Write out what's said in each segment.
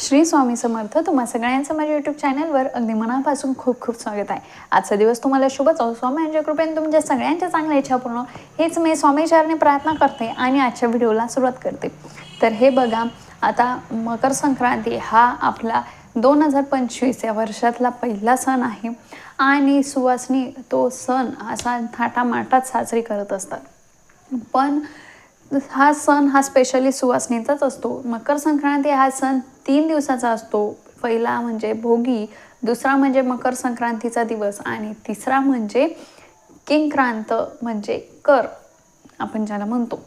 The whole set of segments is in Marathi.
श्री स्वामी समर्थ तुम्हा सगळ्यांचं माझ्या यूट्यूब चॅनलवर अगदी मनापासून खूप खूप स्वागत आहे. आजचा दिवस तुम्हाला शुभ जाऊ स्वामी यांच्या कृपेने तुमच्या सगळ्यांच्या चांगल्या इच्छा पूर्ण हेच मी स्वामीचारणे प्रार्थना करते आणि आजच्या व्हिडिओला सुरुवात करते. तर हे बघा आता मकर संक्रांती हा आपला दोन हजार पंचवीस या वर्षातला पहिला सण आहे. आणि सुवासनी तो सण असा थाटामाटात साजरी करत असतात. पण हा सण हा स्पेशली सुवासनीचाच असतो. मकर संक्रांती हा सण तीन दिवसाचा असतो. पहिला म्हणजे भोगी दुसरा म्हणजे मकर संक्रांतीचा दिवस आणि तिसरा म्हणजे किंक्रांत म्हणजे कर आपण ज्याला म्हणतो.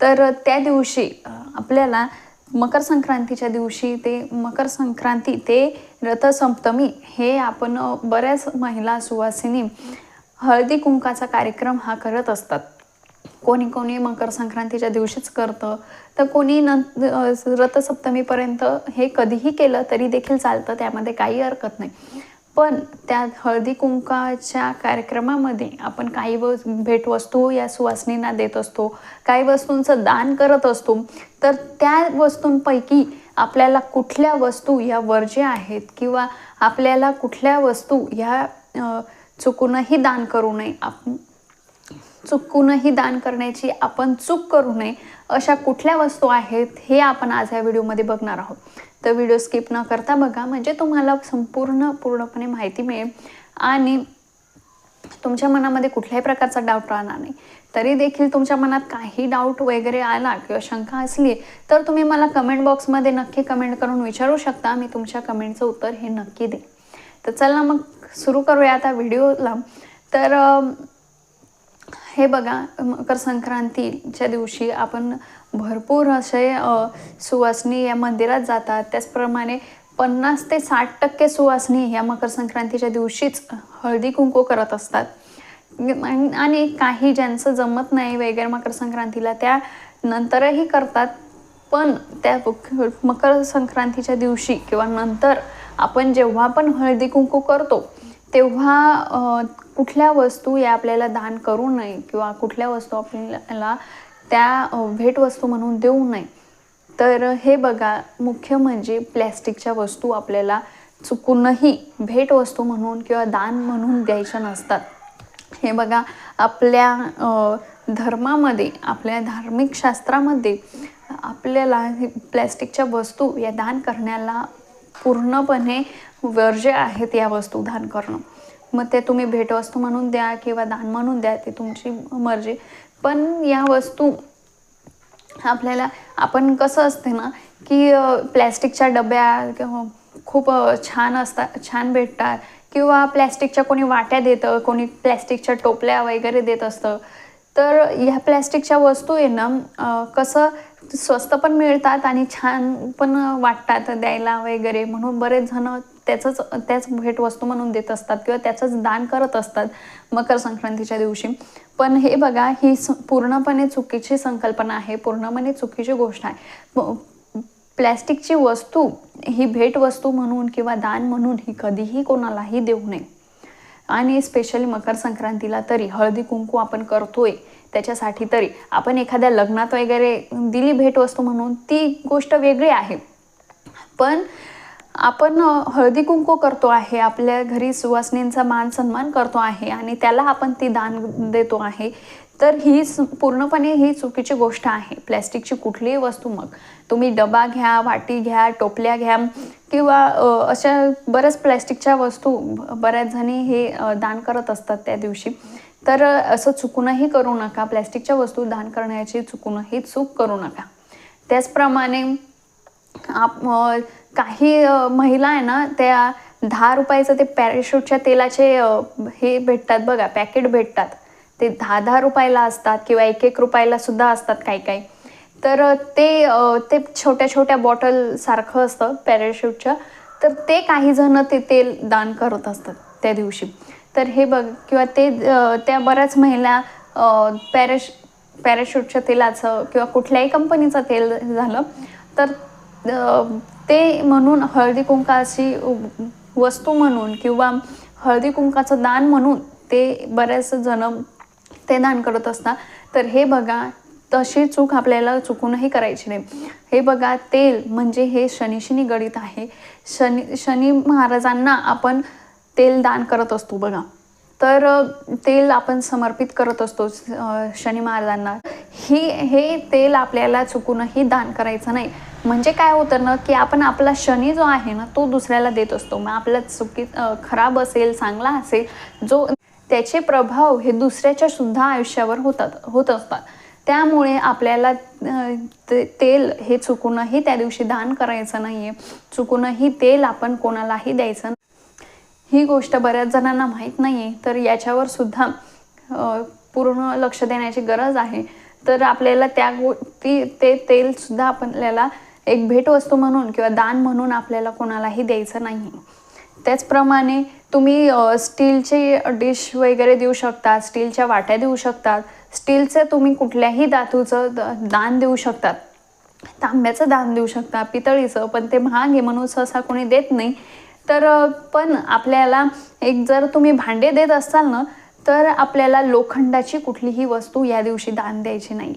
तर त्या दिवशी आपल्याला मकर संक्रांतीच्या दिवशी ते मकर संक्रांती ते रथसप्तमी हे आपण बऱ्याच महिला सुवासिनी हळदी कुंकाचा कार्यक्रम हा करत असतात. कोणी कोणी मकर संक्रांतीच्या दिवशीच करतं. तर कोणी न रथसप्तमीपर्यंत हे कधीही केलं तरी देखील चालतं त्यामध्ये काही हरकत नाही. पण त्या हळदी कुंकाच्या कार्यक्रमामध्ये आपण काही व भेटवस्तू या सुवासिनींना देत असतो काही वस्तूंचं दान करत असतो. तर त्या वस्तूंपैकी आपल्याला कुठल्या वस्तू या वर्ज्य आहेत किंवा आपल्याला कुठल्या वस्तू ह्या चुकूनही दान करू नये आप चुकूनही दान करण्याची आपण चूक करू नये अशा कुठल्या वस्तू आहेत हे आपण आज या व्हिडिओमध्ये बघणार आहोत. तर व्हिडिओ स्किप न करता बघा म्हणजे तुम्हाला संपूर्ण पूर्णपणे माहिती मिळेल आणि तुमच्या मनामध्ये कुठल्याही प्रकारचा डाऊट राहणार नाही. तरी देखील तुमच्या मनात काही डाऊट वगैरे आला किंवा शंका असली तर तुम्ही मला कमेंट बॉक्समध्ये नक्की कमेंट करून विचारू शकता. मी तुमच्या कमेंटचं उत्तर हे नक्की देईन. तर चला मग सुरू करूया आता व्हिडिओला. तर हे बघा मकर संक्रांतीच्या दिवशी आपण भरपूर असे सुवासनी या मंदिरात जातात. त्याचप्रमाणे पन्नास ते साठ टक्के सुवासनी या मकर संक्रांतीच्या दिवशीच हळदी कुंकू करत असतात. आणि काही ज्यांचं जमत नाही वगैरे मकर संक्रांतीला त्या नंतरही करतात. पण त्या मकर संक्रांतीच्या दिवशी किंवा नंतर आपण जेव्हा पण हळदी कुंकू करतो तेव्हा कुठल्या वस्तू या आपल्याला दान करू नये किंवा कुठल्या वस्तू आपल्याला त्या भेटवस्तू म्हणून देऊ नये. तर हे बघा मुख्य म्हणजे प्लॅस्टिकच्या वस्तू आपल्याला चुकूनही भेटवस्तू म्हणून किंवा दान म्हणून द्यायच्या नसतात. हे बघा आपल्या धर्मामध्ये आपल्या धार्मिक शास्त्रामध्ये आपल्याला हे प्लॅस्टिकच्या वस्तू या दान करण्याला पूर्णपणे वर्ज्य आहेत या वस्तू दान करणं. मग ते तुम्ही भेटवस्तू म्हणून द्या किंवा दान म्हणून द्या ते तुमची मर्जी. पण या वस्तू आपल्याला आपण कसं असते ना की प्लॅस्टिकच्या डब्या किंवा खूप छान असतात छान भेटतात. किंवा प्लॅस्टिकच्या कोणी वाट्या देतं कोणी प्लॅस्टिकच्या टोपल्या वगैरे देत असतं. तर ह्या प्लॅस्टिकच्या वस्तू आहे ना कसं स्वस्त पण मिळतात आणि छान पण वाटतात द्यायला वगैरे म्हणून बरेच जण त्याचंच त्याच भेटवस्तू म्हणून देत असतात किंवा त्याचंच दान करत असतात मकर संक्रांतीच्या दिवशी. पण हे बघा ही पूर्णपणे चुकीची संकल्पना आहे पूर्णपणे चुकीची गोष्ट आहे. प्लॅस्टिकची वस्तू ही भेटवस्तू म्हणून किंवा दान म्हणून ही कधीही कोणालाही देऊ नये. आणि स्पेशली मकर संक्रांतीला तरी हळदी कुंकू आपण करतोय त्याच्यासाठी तरी आपण एखाद्या लग्नात वगैरे दिली भेटवस्तू म्हणून ती गोष्ट वेगळी आहे. पण आपण हळदी कुंकू करतो आहे आपल्या घरी सुवासनींचा मान सन्मान करतो आहे आणि त्याला आपण ती दान देतो आहे तर ही पूर्णपणे ही चुकीची गोष्ट आहे. प्लॅस्टिकची कुठलीही वस्तू मग. तुम्ही डबा घ्या वाटी घ्या टोपल्या घ्या किंवा अशा बऱ्याच प्लॅस्टिकच्या वस्तू बऱ्याच जणी हे दान करत असतात त्या दिवशी. तर असं चुकूनही करू नका. प्लॅस्टिकच्या वस्तू दान करण्याची चुकूनही चूक करू नका. त्याचप्रमाणे आप काही महिला आहे ना त्या दहा रुपयाचं ते पॅराशूटच्या तेलाचे हे भेटतात बघा पॅकेट भेटतात. ते दहा दहा रुपयाला असतात किंवा एक एक रुपयाला सुद्धा असतात काही काही. तर ते ते छोट्या छोट्या बॉटल सारखं असतं पॅराशूटच्या तर ते काही जण ते तेल दान करत असतात त्या दिवशी. तर हे बघ किंवा ते त्या बऱ्याच महिला पॅराश पॅराशूटच्या तेलाचं किंवा कुठल्याही कंपनीचं तेल झालं तर ते म्हणून हळदी कुंकाची वस्तू म्हणून किंवा हळदी कुंकाचं दान म्हणून ते बऱ्याच जण ते दान करत असतात. तर हे बघा तशी चूक आपल्याला चुकूनही करायची नाही. हे बघा तेल म्हणजे हे शनीशी निगडीत आहे. शनी शनी महाराजांना आपण तेल दान करत असतो बघा. तर तेल आपण समर्पित करत असतो शनी महाराजांना. ही हे तेल आपल्याला चुकूनही दान करायचं नाही. म्हणजे काय होतं ना की आपण आपला शनी जो आहे ना तो दुसऱ्याला देत असतो. मग आपला चुकी खराब असेल चांगला असेल जो त्याचे प्रभाव हे दुसऱ्याच्या सुद्धा आयुष्यावर होतात होत असतात. त्यामुळे आपल्याला ते तेल हे चुकूनही त्या दिवशी दान करायचं नाही आहे चुकूनही तेल आपण कोणालाही द्यायचं ही गोष्ट बऱ्याच जणांना माहीत नाही आहे तर याच्यावर सुद्धा पूर्ण लक्ष देण्याची गरज आहे. तर आपल्याला त्या गो ती ते तेलसुद्धा आपल्याला एक भेटवस्तू म्हणून किंवा दान म्हणून आपल्याला कोणालाही द्यायचं नाही त्याचप्रमाणे तुम्ही स्टीलचे डिश वगैरे देऊ शकता स्टीलच्या वाट्या देऊ शकतात स्टीलचं तुम्ही कुठल्याही धातूचं दान देऊ शकतात तांब्याचं दान देऊ शकता पितळीचं पण ते महाग आहे म्हणून सहसा कोणी देत नाही. तर पण आपल्याला एक जर तुम्ही भांडे देत असाल ना तर आपल्याला लोखंडाची कुठलीही वस्तू या दिवशी दान द्यायची नाही.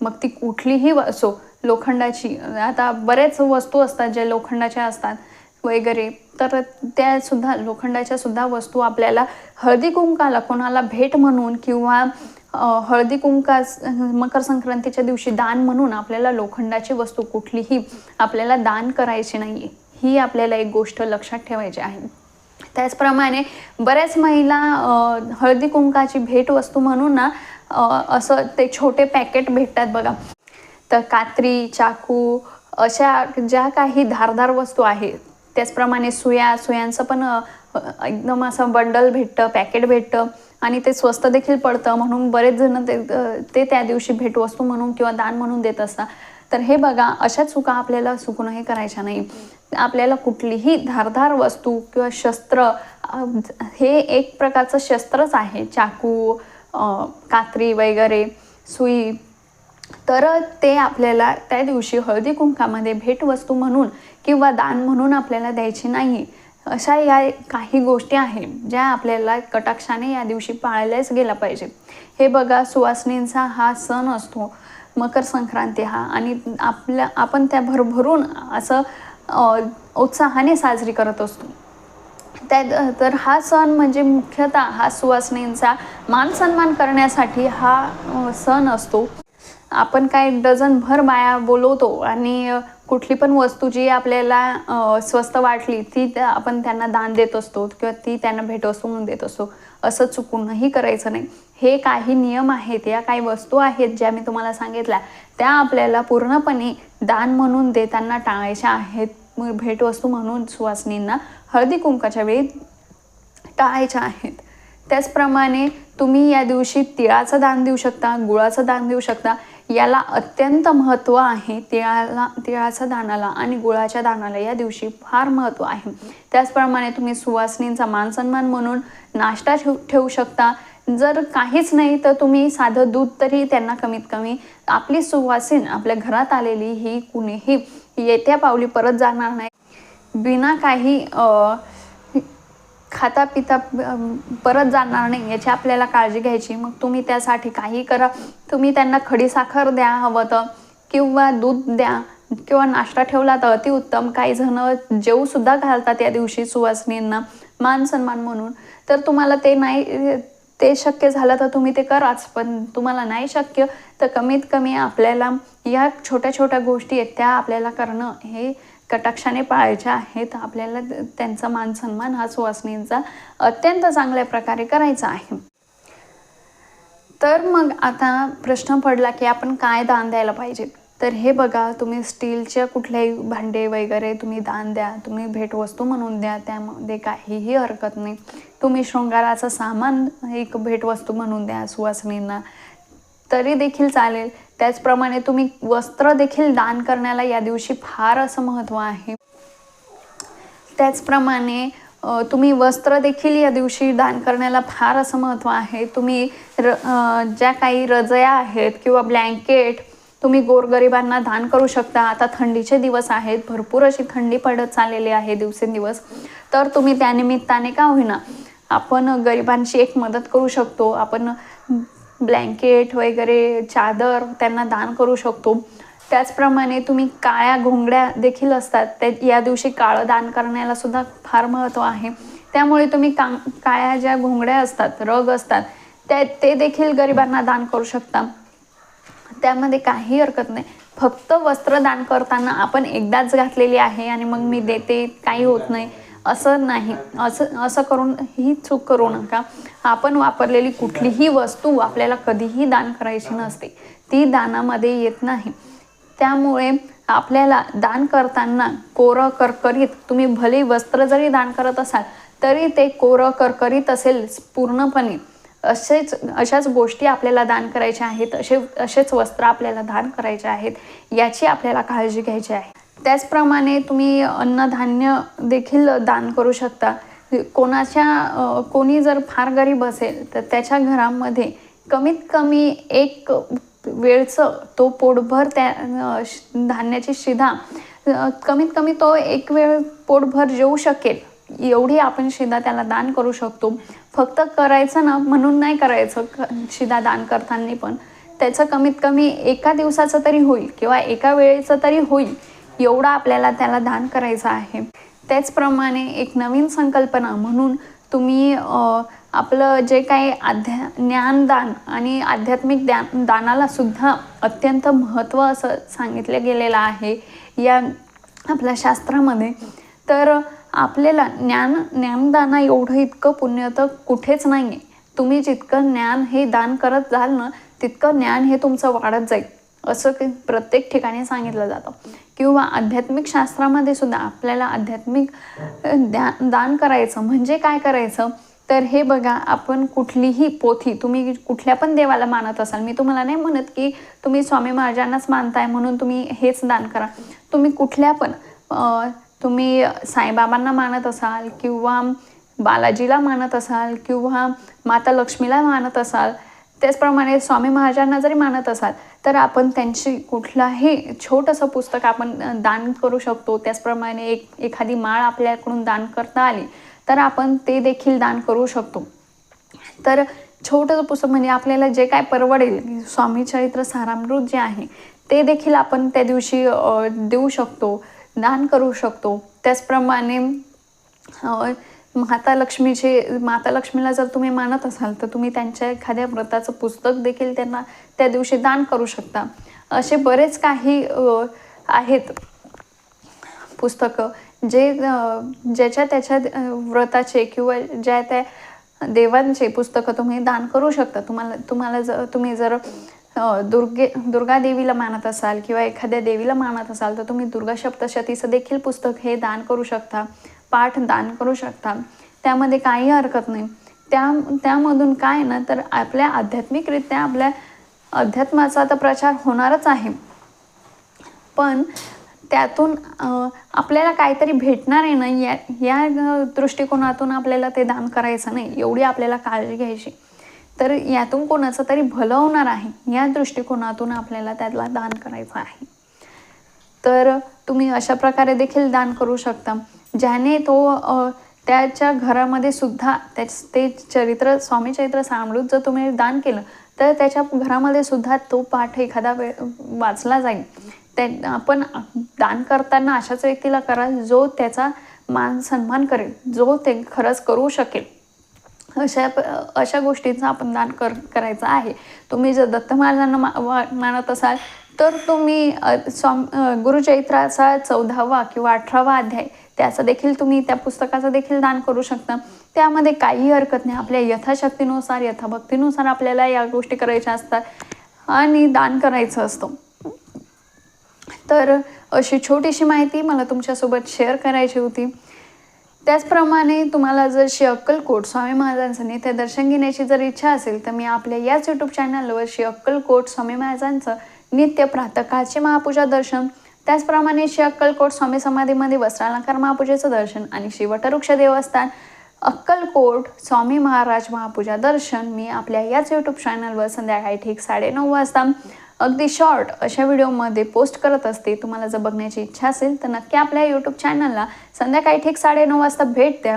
मग ती कुठलीही व- असो लोखंडाची आता बरेच वस्तू असतात ज्या लोखंडाच्या असतात वगैरे तर त्यासुद्धा लोखंडाच्या सुद्धा वस्तू आपल्याला हळदी कुंकाला कोणाला भेट म्हणून किंवा हळदी कुंका मकर संक्रांतीच्या दिवशी दान म्हणून आपल्याला लोखंडाची वस्तू कुठलीही आपल्याला दान करायची नाही आहे ही आपल्याला एक गोष्ट लक्षात ठेवायची आहे. त्याचप्रमाणे बऱ्याच महिला हळदी कुंकाची भेटवस्तू म्हणून ना असं ते छोटे पॅकेट भेटतात बघा. तर कात्री चाकू अशा ज्या काही धारदार वस्तू आहेत त्याचप्रमाणे सुया सुयांचं पण एकदम असं बंडल भेटतं पॅकेट भेटतं आणि ते स्वस्त देखील पडतं म्हणून बरेच जण ते ते त्या दिवशी भेटवस्तू म्हणून किंवा दान म्हणून देत असतात. तर हे बघा अशा चुका आपल्याला चुकूनही करायच्या नाही. आपल्याला कुठलीही धारधार वस्तू किंवा शस्त्र हे एक प्रकारचं शस्त्रच आहे. चाकू कात्री वगैरे सुई. तर ते आपल्याला त्या दिवशी हळदी कुंकामध्ये भेटवस्तू म्हणून किंवा दान म्हणून आपल्याला द्यायची नाही. अशा या काही गोष्टी आहेत ज्या आपल्याला कटाक्षाने या दिवशी पाळल्याच गेला पाहिजे. हे बघा सुवासनींचा हा सण असतो. मकर संक्रांती हा. आणि आपल्या आपण त्या भरभरून असं उत्साहाने साजरी करत असतो. त्या तर हा सण म्हणजे मुख्यतः हा सुवासनींचा मान सन्मान करण्यासाठी हा सण असतो. आपण काय डझनभर बाया बोलवतो आणि कुठली पण वस्तू जी आपल्याला स्वस्त वाटली ती आपण त्यांना दान देत असतो किंवा ती त्यांना भेटवस्तू म्हणून देत असतो. असं चुकूनही करायचं नाही. हे काही नियम आहेत या काही वस्तू आहेत ज्या मी तुम्हाला सांगितल्या त्या आपल्याला पूर्णपणे दान म्हणून देताना टाळायच्या आहेत. भेटवस्तू म्हणून सुवासनींना हळदी कुंकाच्या वेळी टाळायच्या आहेत. त्याचप्रमाणे तुम्ही या दिवशी तिळाचं दान देऊ शकता गुळाचं दान देऊ शकता. याला अत्यंत महत्त्व आहे तिळाला तिळाच्या दानाला आणि गुळाच्या दानाला या दिवशी फार महत्त्व आहे. त्याचप्रमाणे तुम्ही सुवासनींचा मानसन्मान म्हणून नाश्ता ठेवू ठेवू शकता. जर काहीच नाही तर तुम्ही साधं दूध तरी त्यांना कमीत कमी आपली सुवासीन आपल्या घरात आलेली ही कुणीही येत्या पावली परत जाणार नाही. बिना काही खाता पिता परत जाणार नाही याची आपल्याला काळजी घ्यायची. मग तुम्ही त्यासाठी काही करा. तुम्ही त्यांना खडी साखर द्या हवं तर किंवा दूध द्या किंवा नाश्ता ठेवला तर अतिउत्तम काही जण जेऊसुद्धा घालतात या दिवशी सुवासनींना मान सन्मान म्हणून. तर तुम्हाला ते नाही ते शक्य झालं तर तुम्ही ते कराच पण तुम्हाला नाही शक्य तर कमीत कमी आपल्याला या छोट्या छोट्या गोष्टी आहेत त्या आपल्याला करणं हे कटाक्षाने पाळायच्या आहेत आपल्याला त्यांचा मान सन्मान हा सुवासनींचा अत्यंत चांगल्या प्रकारे करायचा आहे. तर मग आता प्रश्न पडला की आपण काय दान द्यायला पाहिजे? तर हे बघा तुम्ही स्टीलच्या कुठल्याही भांडे वगैरे तुम्ही दान द्या तुम्ही भेटवस्तू म्हणून द्या त्यामध्ये काहीही हरकत नाही. तुम्ही शृंगाराचं सामान एक भेटवस्तू म्हणून द्या सुवासिनींना. तरी देखील चालेल. त्याचप्रमाणे तुम्ही वस्त्र देखील दान करण्याला या दिवशी फार असं महत्त्व आहे. त्याचप्रमाणे तुम्ही वस्त्र देखील या दिवशी दान करण्याला फार असं महत्त्व आहे. तुम्ही र ज्या काही रजया आहेत किंवा ब्लँकेट तुम्ही गोरगरिबांना दान करू शकता. आता थंडीचे दिवस आहेत. भरपूर अशी थंडी पडत चाललेली आहे दिवसेंदिवस. तर तुम्ही त्यानिमित्ताने का होईना आपण गरिबांची एक मदत करू शकतो. आपण ब्लँकेट वगैरे चादर त्यांना दान करू शकतो. त्याचप्रमाणे तुम्ही काळ्या घोंगड्या देखील असतात. त्या या दिवशी काळं दान करण्याला सुद्धा फार महत्त्व आहे. त्यामुळे तुम्ही का काळ्या ज्या घोंगड्या असतात रग असतात त्या ते देखील गरिबांना दान करू शकता. त्यामध्ये काही हरकत नाही. फक्त वस्त्र दान करताना आपण एकदाच घातलेली आहे आणि मग मी देते काही होत नाही. असं नाही. असं असं करून ही चूक करू नका. आपण वापरलेली कुठलीही वस्तू आपल्याला कधीही दान करायची नसते. ती दानामध्ये येत नाही. त्यामुळे आपल्याला दान करताना कोरं करकरीत तुम्ही भले वस्त्र जरी दान करत असाल तरी ते कोरं करकरीत असेल पूर्णपणे. असेच अशाच गोष्टी आपल्याला दान करायच्या आहेत. असे असेच वस्त्र आपल्याला दान करायचे आहेत. याची आपल्याला काळजी घ्यायची आहे. त्याचप्रमाणे तुम्ही अन्नधान्य देखील दान करू शकता. कोणाच्या कोणी जर फार गरीब असेल तर त्याच्या घरामध्ये कमीत कमी एक वेळचं तो पोटभर त्या धान्याची शिधा कमीत कमी तो एक वेळ पोटभर जेवू शकेल एवढी आपण शिदा त्याला दान करू शकतो. फक्त करायचं ना म्हणून नाही करायचं शिदा दान करताना पण. त्याचं कमीत कमी एका दिवसाचं तरी होईल किंवा एका वेळेचं तरी होईल. एवढा आपल्याला त्याला दान करायचं आहे. त्याचप्रमाणे एक नवीन संकल्पना म्हणून तुम्ही आपलं जे काही आध्या ज्ञानदान आणि आध्यात्मिक ज्ञान दानाला सुद्धा अत्यंत महत्त्व असं सांगितलं गेलेलं आहे या आपल्या शास्त्रामध्ये. तर आपल्याला ज्ञान ज्ञानदाना एवढं इतकं पुण्य तर कुठेच नाही आहे तुम्ही जितकं ज्ञान हे दान करत जाल ना तितकं ज्ञान हे तुमचं वाढत जाईल. असं की प्रत्येक ठिकाणी सांगितलं जातं. किंवा आध्यात्मिक शास्त्रामध्ये सुद्धा आपल्याला आध्यात्मिक द्या दान करायचं म्हणजे काय करायचं? तर हे बघा आपण कुठलीही पोथी तुम्ही कुठल्या पण देवाला मानत असाल मी तुम्हाला नाही म्हणत की तुम्ही स्वामी महाराजांनाच मानताय म्हणून तुम्ही हेच दान करा. तुम्ही कुठल्या पण तुम्ही साईबाबांना मानत असाल किंवा बालाजीला मानत असाल किंवा माता लक्ष्मीला मानत असाल त्याचप्रमाणे स्वामी महाराजांना जरी मानत असाल तर आपण त्यांची कुठलाही छोटंसं पुस्तक आपण दान करू शकतो. त्याचप्रमाणे एक एखादी माळ आपल्याकडून दान करता आली तर आपण ते देखील दान करू शकतो. तर छोटंसं पुस्तक म्हणजे आपल्याला जे काय परवडेल स्वामी चरित्र सारामृत जे आहे ते देखील आपण त्या दिवशी देऊ शकतो दान करू शकतो. त्याचप्रमाणे माता लक्ष्मीचे माता लक्ष्मीला जर तुम्ही मानत असाल तर तुम्ही त्यांच्या एखाद्या व्रताचं पुस्तक देखील त्यांना त्या दिवशी दान करू शकता. असे बरेच काही आहेत पुस्तकं जे ज्याच्या त्याच्या व्रताचे किंवा ज्या त्या देवांचे पुस्तकं तुम्ही दान करू शकता. तुम्हाला तुम्हाला जर तुम्ही जर दुर्गे दुर्गा देवीला मानत असाल किंवा एखाद्या देवीला मानत असाल तर तुम्ही दुर्गा सप्तशतीचं देखील पुस्तक हे दान करू शकता. पाठ दान करू शकता. त्यामध्ये काही हरकत नाही. त्या त्यामधून काय ना तर आपल्या आध्यात्मिकरित्या आपल्या अध्यात्माचा तर प्रचार होणारच आहे. पण त्यातून आपल्याला काहीतरी भेटणार आहे ना या या दृष्टिकोनातून आपल्याला ते दान करायचं नाही एवढी आपल्याला काळजी घ्यायची. तर यातून कोणाचं तरी भलं होणार आहे या दृष्टिकोनातून आपल्याला त्याला दान करायचं आहे. तर तुम्ही अशा प्रकारे देखील दान करू शकता. ज्याने तो त्याच्या घरामध्ये सुद्धा त्याच ते चरित्र स्वामी चरित्र सांभळून जर तुम्ही दान केलं तर त्याच्या घरामध्ये सुद्धा तो पाठ एखादा वेळ वाचला जाईल. त्या आपण दान करताना अशाच व्यक्तीला करा जो त्याचा मान सन्मान करेल जो ते खरंच करू शकेल. अशा अशा गोष्टींचा आपण दान कर करायचं आहे. तुम्ही जर दत्त महाराजांना मा मानत असाल तर तुम्ही अ, स्वाम गुरुचैत्राचा चौदावा किंवा अठरावा अध्याय त्याचं देखील तुम्ही त्या पुस्तकाचं देखील दान करू शकता. त्यामध्ये काही हरकत नाही. आपल्या यथाशक्तीनुसार यथाभक्तीनुसार आपल्याला या गोष्टी करायच्या असतात आणि दान करायचं असतं. तर अशी छोटीशी माहिती मला तुमच्यासोबत शेअर करायची होती. त्याचप्रमाणे तुम्हाला जर श्री अक्कलकोट स्वामी महाराजांचं नित्य दर्शन घेण्याची जर इच्छा असेल तर मी आपल्या याच यूट्यूब चॅनलवर श्री अक्कलकोट स्वामी महाराजांचं नित्य प्रातकाळचे महापूजा दर्शन त्याचप्रमाणे श्री अक्कलकोट स्वामी समाधीमध्ये वस्त्रालंकार महापूजेचं दर्शन आणि श्री वटवृक्ष देवस्थान अक्कलकोट स्वामी महाराज महापूजा दर्शन मी आपल्या याच यूट्यूब चॅनलवर संध्याकाळी ठीक साडेनऊ वाजता अगदी शॉर्ट अशा व्हिडिओमध्ये पोस्ट करत असते. तुम्हाला जर बघण्याची इच्छा असेल तर नक्की आपल्या यूट्यूब चॅनलला संध्याकाळी ठीक साडेनऊ वाजता भेट द्या.